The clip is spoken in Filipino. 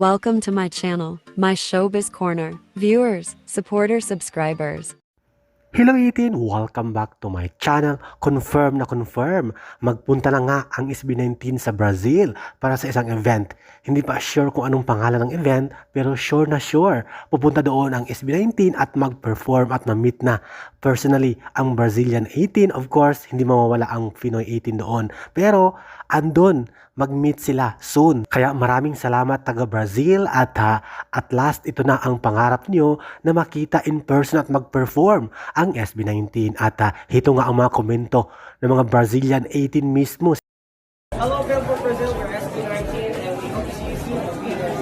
Welcome to my channel, my Showbiz Corner. Viewers, supporters, subscribers. Hello 18! Welcome back to my channel. Confirm na confirm. Magpunta na nga ang SB19 sa Brazil para sa isang event. Hindi pa sure kung anong pangalan ng event, pero sure na sure. Pupunta doon ang SB19 at mag-perform at na-meet na. Personally, ang Brazilian 18, of course, hindi mawawala ang Pinoy 18 doon. Pero, andon, mag-meet sila soon. Kaya maraming salamat taga Brazil at ha, at last ito na ang pangarap nyo na makita in person at mag-perform ang SB19 at ah, uh, ito nga ang mga komento ng mga Brazilian 18 mismo. Hello, Billboard Brazil, we're SB19 and we hope to see you soon.